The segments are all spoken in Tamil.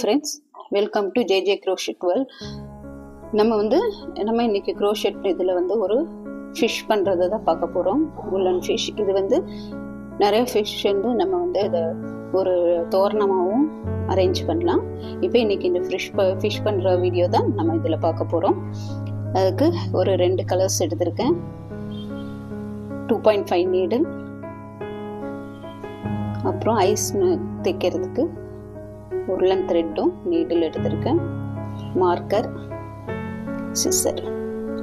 Friends welcome to JJ crochet twelve நம்ம வந்து நம்ம இன்னைக்கு க்ரோஷெட் இதில் வந்து ஒரு ஃபிஷ் பண்ணுறதை தான் பார்க்க போகிறோம் உல்லன் ஃபிஷ் இது வந்து நிறைய ஃபிஷ் வந்து நம்ம வந்து இதை ஒரு தோரணமாகவும் அரேஞ்ச் பண்ணலாம். இப்போ இன்னைக்கு இந்த ஃபிஷ் ப ஃபிஷ் பண்ணுற வீடியோ தான் நம்ம இதில் பார்க்க போகிறோம் அதுக்கு ஒரு ரெண்டு கலர்ஸ் எடுத்திருக்கேன். டூ பாயிண்ட் ஃபைவ் நீடில் அப்புறம் ஐஸ் தைக்கிறதுக்கு. உருளன் த்ரெட்டும் நீடில் எடுத்திருக்கேன். மார்க்கர் சிஸ்ஸர்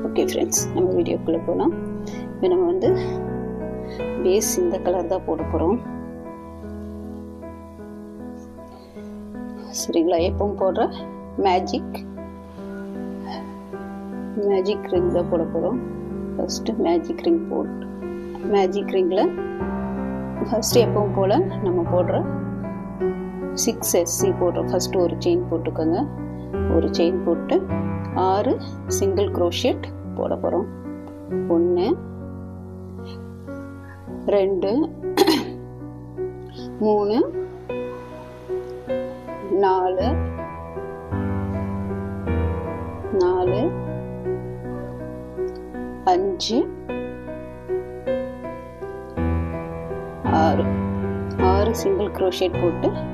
ஓகே ஃப்ரெண்ட்ஸ் நம்ம வீடியோக்குள்ளே போகலாம் இப்போ நம்ம வந்து பேஸ் இந்த கலர் தான் போட போகிறோம் சரிங்களா? எப்பவும் போடுற மேஜிக் மேஜிக் ரிங் தான் போட போகிறோம் ஃபஸ்ட்டு மேஜிக் ரிங் போட் மேஜிக் ரிங்கில் ஃபஸ்ட்டு எப்பவும் போல் நம்ம போடுற சிக்ஸ் எஸ்சி போடுறோம் ஃபஸ்ட்டு ஒரு செயின் போட்டுக்கோங்க. ஒரு செயின் போட்டு ஆறு சிங்கிள் க்ரோஷெட் போட போகிறோம் ஒன்று ரெண்டு மூணு நாலு நாலு அஞ்சு ஆறு. ஆறு சிங்கிள் க்ரோஷெட் போட்டு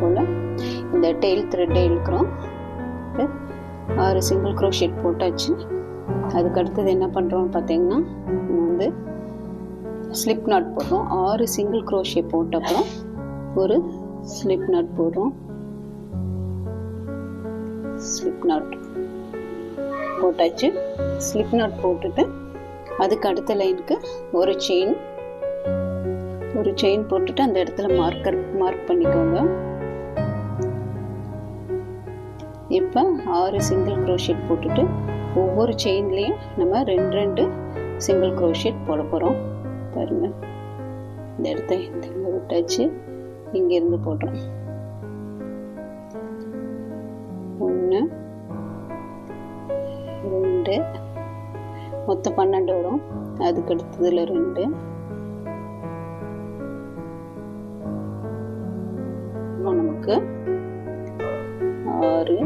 போல். இந்த டெய்ல் த்ரெட்டை இழுக்கிறோம். ஆறு சிங்கிள் க்ரோஷெட் போட்டாச்சு. அதுக்கு அடுத்தது என்ன பண்ணுறோம் பார்த்தீங்கன்னா நம்ம வந்து ஸ்லிப் நாட் போடுறோம். ஆறு சிங்கிள் க்ரோஷே போட்டப்புறம் ஒரு ஸ்லிப் நாட் போடுறோம். ஸ்லிப் நாட் போட்டாச்சு. ஸ்லிப் நாட் போட்டுட்டு அதுக்கு அடுத்த லைனுக்கு ஒரு செயின் ஒரு செயின் போட்டுட்டு அந்த இடத்துல மார்க்கர் மார்க் பண்ணிக்கோங்க. இப்போ ஆறு சிங்கிள் க்ரோஷெட் போட்டுட்டு ஒவ்வொரு செயின்லேயும் நம்ம ரெண்டு ரெண்டு சிங்கிள் க்ரோஷெட் போட போகிறோம் பாருங்கள் இந்த இடத்த இந்த விட்டாச்சு. இங்கேருந்து போடுறோம் ஒன்று ரெண்டு. மொத்தம் பன்னெண்டு வரும். அதுக்கு அடுத்ததில் ரெண்டு. நமக்கு ஆறு.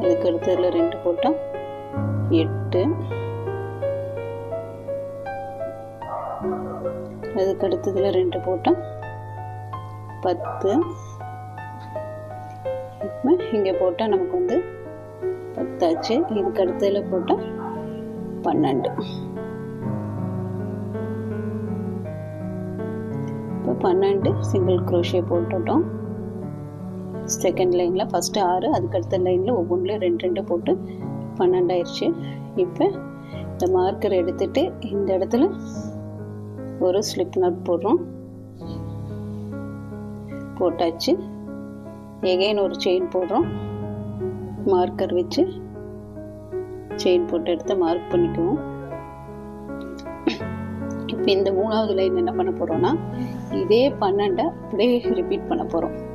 அதுக்கு அடுத்ததில் ரெண்டு போட்டால் எட்டு. அதுக்கு அடுத்ததில் ரெண்டு போட்டால் பத்து. இப்போ இங்கே போட்டால் நமக்கு வந்து பத்தாச்சு. இதுக்கு அடுத்ததில் போட்டால் பன்னெண்டு. இப்போ பன்னெண்டு சிங்கிள் க்ரோஷே போட்டுட்டோம். செகண்ட் லைனில் ஃபஸ்ட்டு ஆறு அதுக்கு அடுத்த லைனில் ஒவ்வொன்றிலையும் ரெண்டு ரெண்டு போட்டு பன்னெண்டாயிருச்சு. இப்போ இந்த மார்க்கர் எடுத்துட்டு இந்த இடத்துல ஒரு ஸ்லிப் நட் போடுறோம். போட்டாச்சு. எகைன் ஒரு செயின் போடுறோம். மார்க்கர் வச்சு செயின் போட்டு எடுத்து மார்க் பண்ணிக்குவோம். இப்போ இந்த மூணாவது லைன் என்ன பண்ண போகிறோம்னா இதே பன்னெண்டை அப்படியே ரிப்பீட் பண்ண போகிறோம்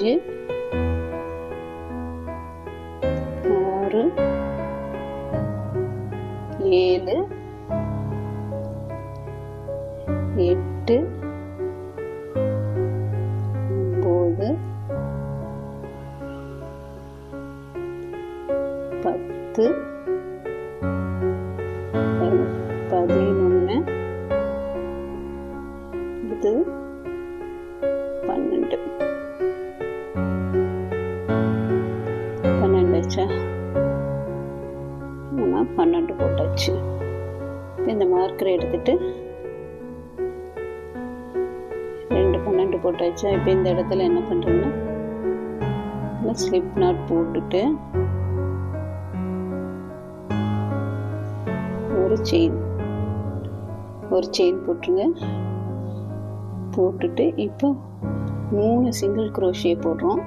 அஞ்சு ஆயிடுச்சா இப்போ இந்த இடத்துல என்ன பண்ணுறோம்னா ஸ்லிப் நாட் போட்டுட்டு ஒரு செயின் ஒரு செயின் போட்டுருங்க. போட்டுட்டு இப்போ மூணு சிங்கிள் குரோஷியை போடுறோம்.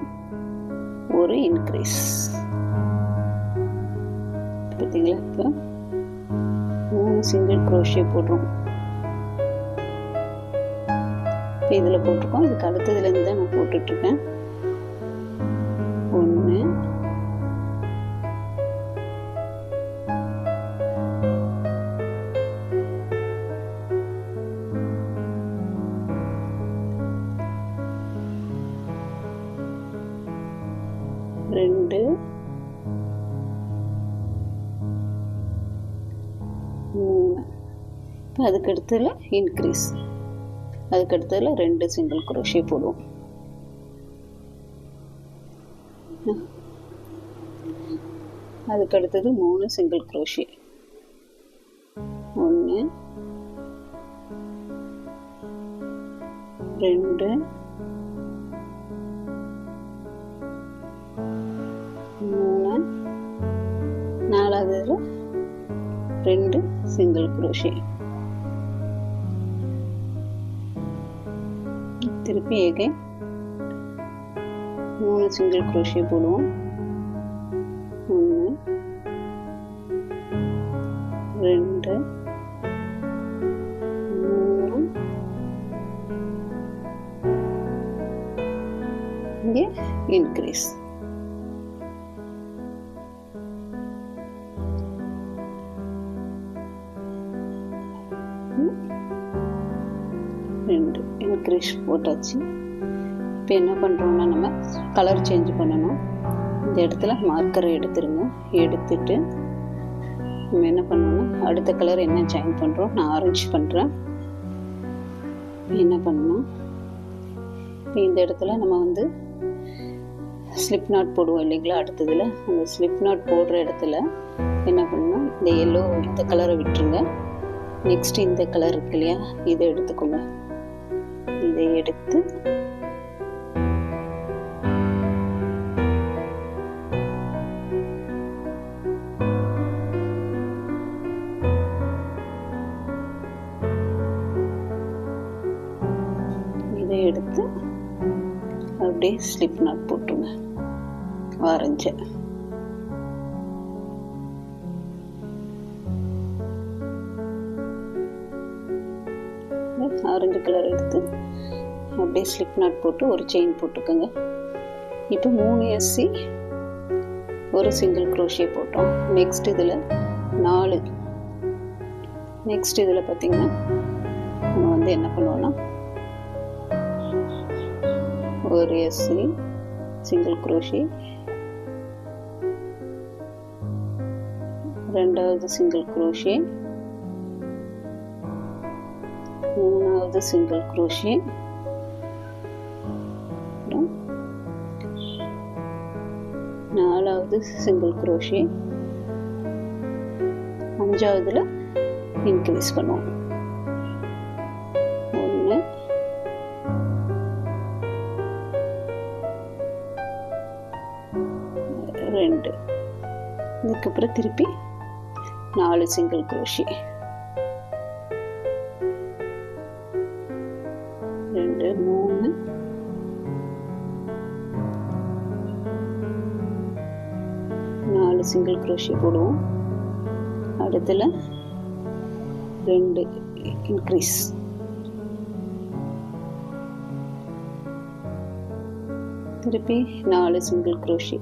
ஒரு இன்க்ரீஸ் பார்த்தீங்களா இப்போ? மூணு சிங்கிள் குரோஷியை போடுறோம். இப்போ இதில் போட்டிருக்கோம். இதுக்கு அடுத்ததுலேருந்து தான் நான் போட்டுட்ருக்கேன். ஒன்று. ரெண்டு. இப்போ அதுக்கு அடுத்ததில் இன்க்ரீஸ் அதுக்கு அடுத்ததுல ரெண்டு சிங்கிள் குரோஷே போடுவோம். அதுக்கு அடுத்தது மூணு சிங்கிள் குரோஷே ஒன்று ரெண்டு மூணு நாலாவது ரெண்டு சிங்கிள் குரோஷே திருப்பி ஏகை மூணு சிங்கிள் குரோஷே போடுவோம். ஒன்று ரெண்டு மூணு. இங்கே இன்க்ரீஸ் இன்க்ரீஸ் போட்டாச்சு. இப்போ என்ன பண்ணுறோம்னா நம்ம கலர் சேஞ்ச் பண்ணணும். இந்த இடத்துல மார்க்கரை எடுத்துருங்க. எடுத்துட்டு நம்ம என்ன பண்ணணும் அடுத்த கலர் என்ன ஜாயின் பண்ணுறோம் நான் ஆரஞ்சு பண்ணுறேன் என்ன பண்ணணும் இப்போ இந்த இடத்துல நம்ம வந்து ஸ்லிப் நாட் போடுவோம் இல்லைங்களா அடுத்ததில். அந்த ஸ்லிப் நாட் போடுற இடத்துல என்ன பண்ணணும் இந்த எல்லோ இந்த கலரை விட்டுருங்க. நெக்ஸ்ட் இந்த கலர் இருக்கு இல்லையா இதை எடுத்துக்கோங்க. இதை எடுத்து இதை எடுத்து அப்படியே ஸ்லிப் நாட் போட்டுருங்க. ஆரஞ்சு. ஆரஞ்சு கலர் எடுத்து அப்படியே ஸ்லிப் நாட் போட்டு ஒரு செயின் போட்டுக்கோங்க. இப்போ மூணு எஸ்சி ஒரு சிங்கிள் க்ரோஷே போட்டோம். நெக்ஸ்ட் இதில் நாலு. நெக்ஸ்ட் இதில் பார்த்திங்கன்னா நம்ம வந்து என்ன பண்ணுவோம்னா ஒரு எஸ்சி சிங்கிள் க்ரோஷே ரெண்டாவது சிங்கிள் க்ரோஷே மூணாவது சிங்கிள் க்ரோஷே நாலாவது சிங்கிள் குரோஷியை அஞ்சாவதுல இன்க்ரீஸ் பண்ணுவோம். ஒன்று ரெண்டு. இதுக்கப்புறம் திருப்பி நாலு சிங்கிள் க்ரோஷே நாலு போடுவோம் அடுத்துல ரெண்டு இன்க்ரீஸ் திருப்பி நாலு சிங்கிள் குரோஷி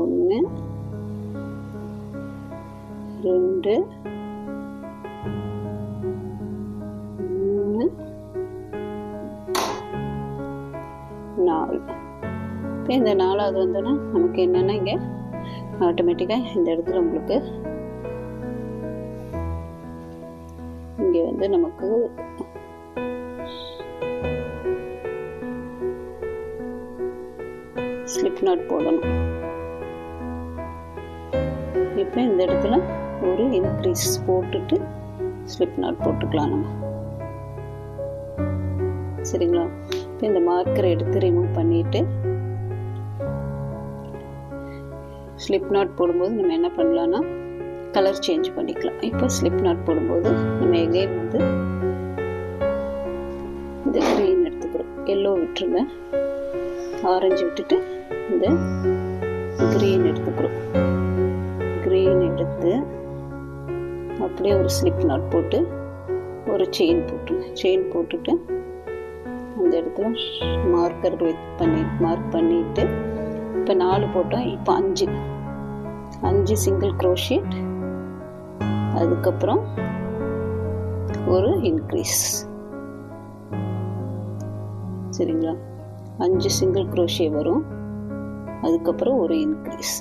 ஒன்று ரெண்டு மூணு நாலு. இப்போ இந்த நாலாவது வந்தோன்னா நமக்கு என்னென்னா இங்கே ஆட்டோமேட்டிக்காக இந்த இடத்துல உங்களுக்கு இங்கே வந்து நமக்கு ஸ்லிப் நாட் போடணும். இப்போ இந்த இடத்துல ஒரு இன்க்ரீஸ் போட்டுட்டு ஸ்லிப் நாட் போட்டுக்கலாம் நம்ம. சரிங்களா? இப்போ இந்த மார்க்கரை எடுத்து ரிமூவ் பண்ணிவிட்டு ஸ்லிப் நாட் போடும்போது நம்ம என்ன பண்ணலான்னா கலர் சேஞ்ச் பண்ணிக்கலாம். இப்போ ஸ்லிப் நாட் போடும்போது நம்ம எகெயின் வந்து இந்த க்ரீன் எடுத்துக்கிறோம். எல்லோ விட்டுருங்க. ஆரஞ்சு விட்டுட்டு இந்த க்ரீன் எடுத்துக்கிறோம். க்ரீன் எடுத்து அப்படியே ஒரு ஸ்லிப் நாட் போட்டு ஒரு செயின் போட்டுருங்க செயின் போட்டுட்டு அந்த இடத்துல மார்க்கர் பண்ணி மார்க் பண்ணிவிட்டு இப்போ நாலு போட்டோம் இப்போ அஞ்சு. அஞ்சு சிங்கிள் க்ரோஷேட் அதுக்கப்புறம் ஒரு இன்க்ரீஸ் சரிங்களா? அஞ்சு சிங்கிள் க்ரோஷே வரும். அதுக்கப்புறம் ஒரு இன்க்ரீஸ்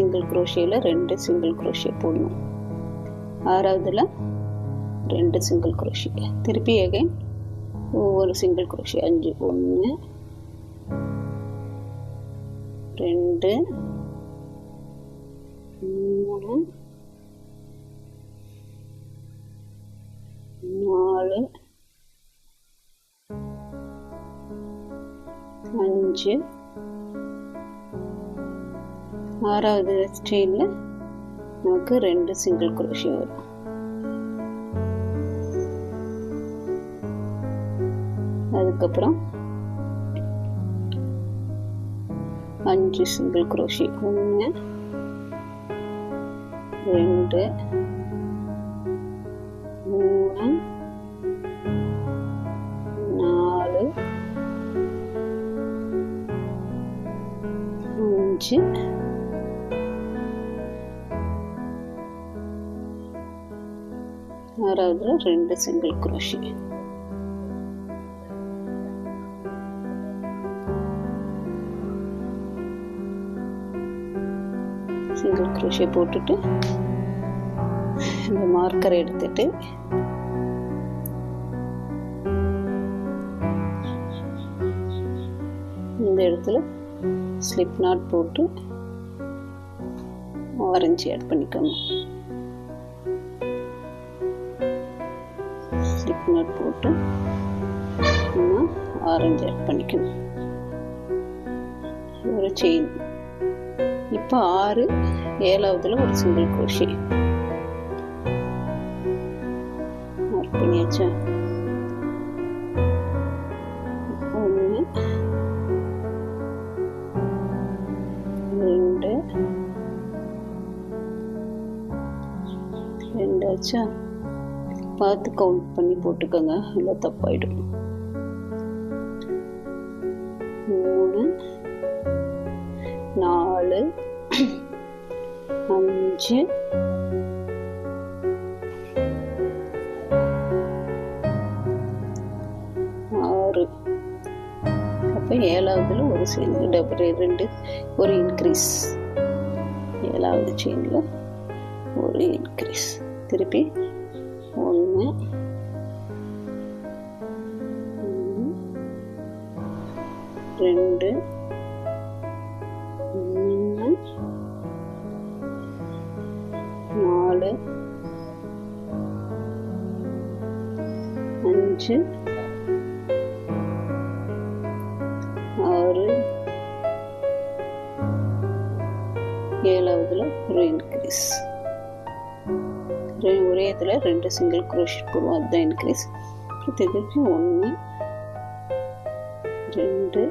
சிங்கிள் குரோஷியில் ரெண்டு சிங்கிள் குரோஷியை போடணும். ஆறாவதுல ரெண்டு சிங்கிள் குரோஷி திருப்பி அகைன் ஒவ்வொரு சிங்கிள் குரோஷி அஞ்சு ஒன்று ரெண்டு மூணு நாலு அஞ்சு ஆறாவது செயினில் நமக்கு ரெண்டு சிங்கிள் குரோஷி வரும். அதுக்கப்புறம் அஞ்சு சிங்கிள் குரோஷி ஒன்று ரெண்டு ஆறாவதுல ரெண்டு சிங்கிள் குரோஷி சிங்கிள் குரோஷியை போட்டுட்டு இந்த மார்க்கரை எடுத்துட்டு இந்த இடத்துல ஸ்லிப் நாட் போட்டு ஆரஞ்சு ஆட் பண்ணிக்கணும் போட்டு நம்ம ஆரஞ்சு ஆட் பண்ணிக்கணும். ஒரு செயின் இப்போ ஆறு ஏழாவதுல ஒரு சிங்கிள் குரோஷி மார்க் பண்ணியாச்சா? ஒன்று ரெண்டு ரெண்டாச்சா பார்த்து கவுண்ட் பண்ணி போட்டுக்கோங்க. இல்லை தப்பாயிடும். மூணு நாலு அஞ்சு ஆறு. அப்போ ஏழாவதுல ஒரு செயின் டபுள் ரெண்டு ஒரு இன்க்ரீஸ் ஏழாவது செயினில் ஒரு இன்க்ரீஸ் திருப்பி ஒன்று ரெண்டு. மூணு. நாலு. அஞ்சு. ஆறு. ஏழாவதுல ஒரு இன்க்ரீஸ் ஒரே இதில் ரெண்டு சிங்கிள் குரோஷிட் போடுவோம். அதுதான் இன்க்ரீஸ் திருப்பி ஒன்று ரெண்டு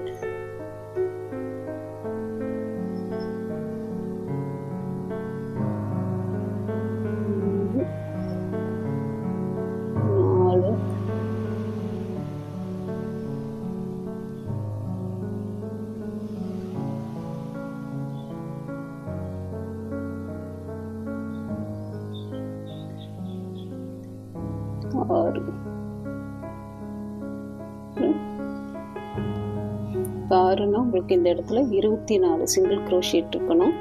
நமக்கு இந்த இடத்துல இருபத்தி நாலு சிங்கிள் க்ரோஷேட் இருக்கணும்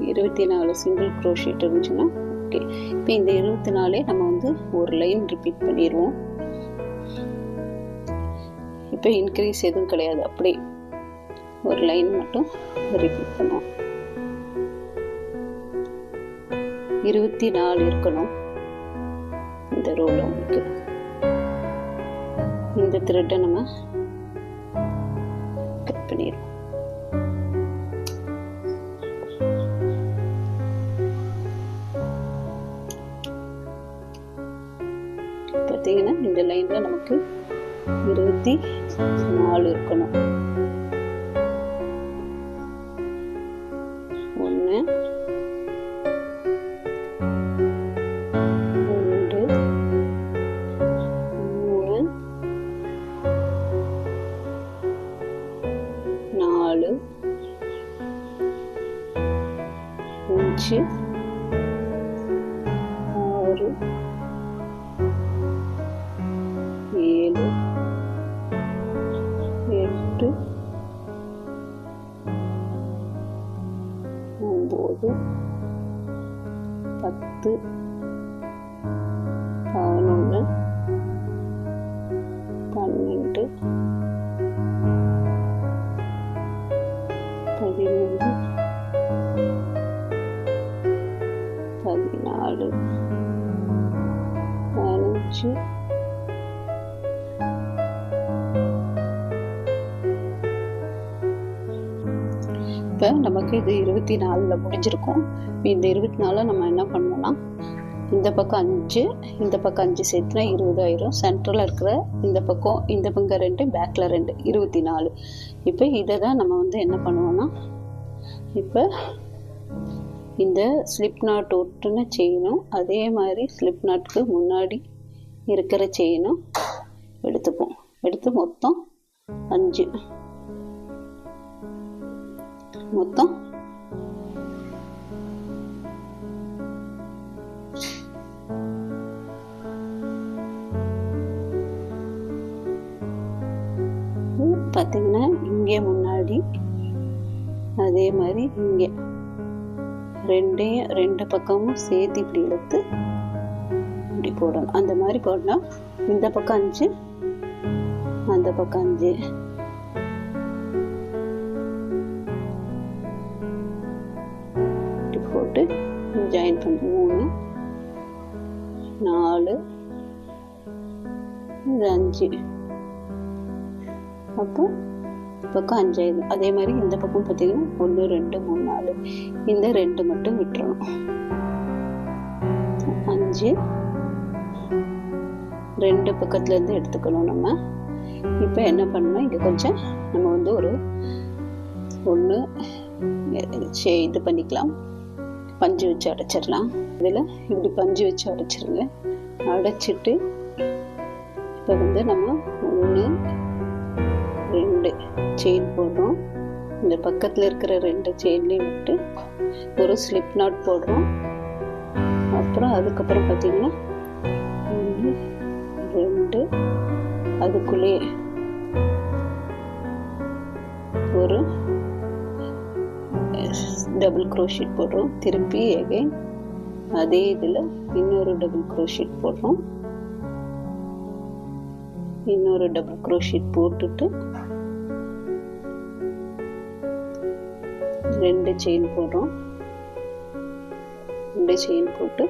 இருபத்தி நாலு சிங்கிள் க்ரோஷேட் இருந்துச்சுன்னா ஓகே இப்போ இந்த இருபத்தி நாலே நம்ம வந்து ஒரு லைன் ரிப்பீட் பண்ணிடுவோம். இப்போ இன்க்ரீஸ் எதுவும் கிடையாது. அப்படி ஒரு லைன் மட்டும் ரிப்பீட் பண்ணுவோம். இருபத்தி நாலு இருக்கணும். இந்த ரோல் உங்களுக்கு. இந்த த்ரெட்டை நம்ம இந்த லைனில் நமக்கு இருபத்தி நாலு இருக்கணும். பதினாலு. பதினஞ்சு. இப்போ நமக்கு இது இருபத்தி நாலில் முடிஞ்சிருக்கும் இந்த இருபத்தி நாலில் நம்ம என்ன பண்ணோம்னா இந்த பக்கம் அஞ்சு இந்த பக்கம் அஞ்சு சேர்த்துனா இருபதாயிரம் சென்ட்ரலில் இருக்கிற இந்த பக்கம் இந்த பக்கம் ரெண்டு பேக்கில் ரெண்டு இருபத்தி நாலு இப்போ இதை தான் நம்ம வந்து என்ன பண்ணுவோம்னா இப்போ இந்த ஸ்லிப் நாட் ஒட்டுன செயினும் அதே மாதிரி ஸ்லிப் நாட்டுக்கு முன்னாடி இருக்கிற செயினும் எடுத்துப்போம். எடுத்து மொத்தம் அஞ்சு. மொத்தம் அதே மாதிரி இங்கே. ரெண்டையும் ரெண்டு பக்கமும் சேர்த்து இப்படி இழுத்து இப்படி போடணும். அந்த மாதிரி போடனா இந்த பக்கம் அஞ்சு அந்த பக்கம் அஞ்சு. இப்படி போட்டு ஜாயின் பண்ணி. மூணு நாலு இது அஞ்சு. அப்போ பக்கம் அஞ்சாயிரம். அதே மாதிரி இந்த பக்கம் பார்த்தீங்கன்னா ஒன்று ரெண்டு மூணு நாலு. இந்த ரெண்டு மட்டும் விட்டுறணும். அஞ்சு. ரெண்டு பக்கத்துலேருந்து எடுத்துக்கணும் நம்ம. இப்போ என்ன பண்ணணும்? இங்கே கொஞ்சம் நம்ம வந்து ஒரு ஒன்று இது பண்ணிக்கலாம். பஞ்சு வச்சு அடைச்சிடலாம். இதில் இப்படி பஞ்சு வச்சு அடைச்சிருங்க. அடைச்சிட்டு இப்போ வந்து நம்ம ஒன்று ரெண்டு செயின் போடுறோம். இந்த பக்கத்தில் இருக்கிற ரெண்டு செயின்லேயும் விட்டு ஒரு ஸ்லிப் நாட் போடுறோம். அப்புறம் அதுக்கப்புறம் பார்த்தீங்கன்னா ஒன்று ரெண்டு அதுக்குள்ளேயே ஒரு டபுள் க்ரோஷீட் போடுறோம். திருப்பி அகைன் அதே இதில் இன்னொரு டபுள் க்ரோஷீட் போடுறோம். இன்னொரு டபுள் க்ரோஷீட் போட்டுட்டு ரெண்டு செயின் போடுறோம். ரெண்டு செயின் போட்டு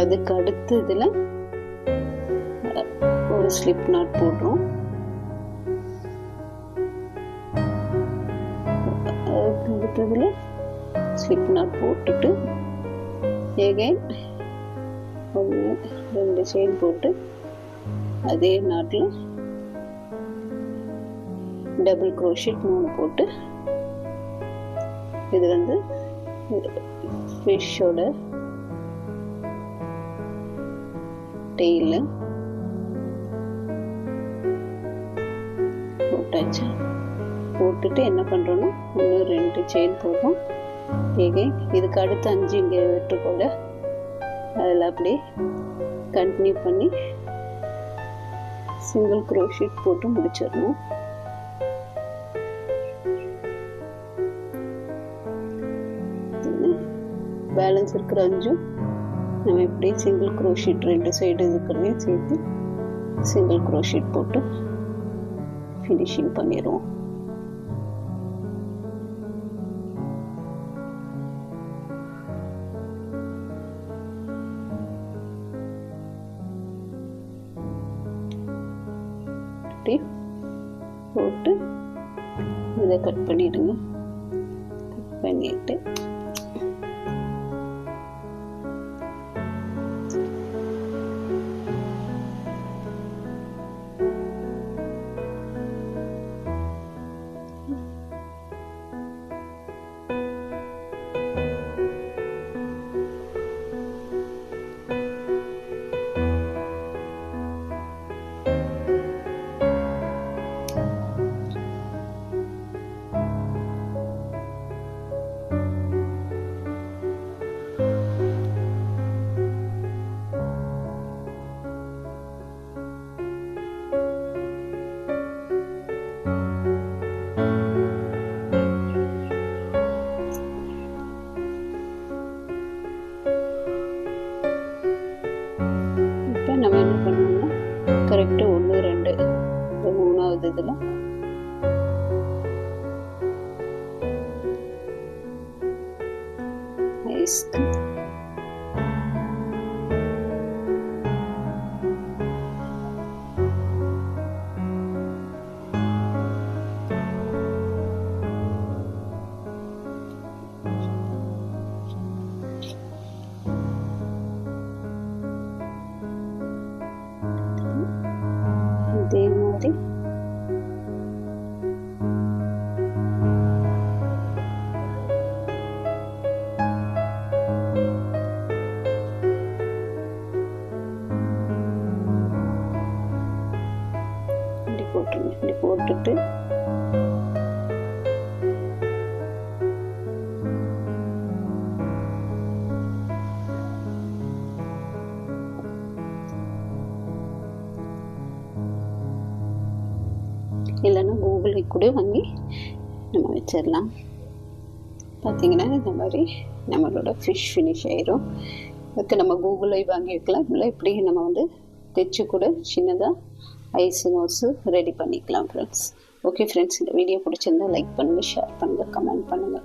அதுக்கு அடுத்து இதில் ஒரு ஸ்லிப் நாட் போடுறோம். அதுக்கு அடுத்ததில் ஸ்லிப் நாட் போட்டுட்டு எகைன் ஒன்று ரெண்டு செயின் போட்டு அதே நாட்டில் டபுள் க்ரோஷிட் மூணு போட்டு இது வந்து ஃபிஷ்ஷோட டெய்லு போட்டாச்சு போட்டுட்டு என்ன பண்ணுறோன்னா ஒன்று ரெண்டு செயின் போடுறோம். ஏகே இதுக்கு அடுத்து அஞ்சு இங்கே விட்டு போல அதில் அப்படியே கண்டினியூ பண்ணி சிங்கிள் க்ரோஷீட் போட்டு முடிச்சிடணும். பேலன்ஸ் இருக்கிற அஞ்சும் நம்ம இப்படி சிங்கிள் க்ரோஷீட் ரெண்டு சைடு இருக்கிறதையும் சேர்த்து சிங்கிள் குரோஷீட் போட்டு ஃபினிஷிங் பண்ணிடுவோம். இப்படி போட்டு இதை கட் பண்ணிடுங்க. கட் பண்ணிட்டு guys. போட்டுருங்க இப்படி போட்டுட்டு இல்லைன்னா கூகுளை கூட வாங்கி நம்ம வச்சிடலாம். பார்த்தீங்கன்னா இந்த மாதிரி நம்மளோட ஃபிஷ் ஃபினிஷ் ஆயிரும். அதுக்கு நம்ம கூகுளை வாங்கி வைக்கலாம் இல்லை இப்படி நம்ம வந்து தைச்சு கூட சின்னதாக ஐஸ் நோட்ஸு ரெடி பண்ணிக்கலாம் ஃப்ரெண்ட்ஸ் ஓகே ஃப்ரெண்ட்ஸ் இந்த வீடியோ பிடிச்சிருந்தா லைக் பண்ணுங்கள் ஷேர் பண்ணுங்கள் கமெண்ட் பண்ணுங்கள்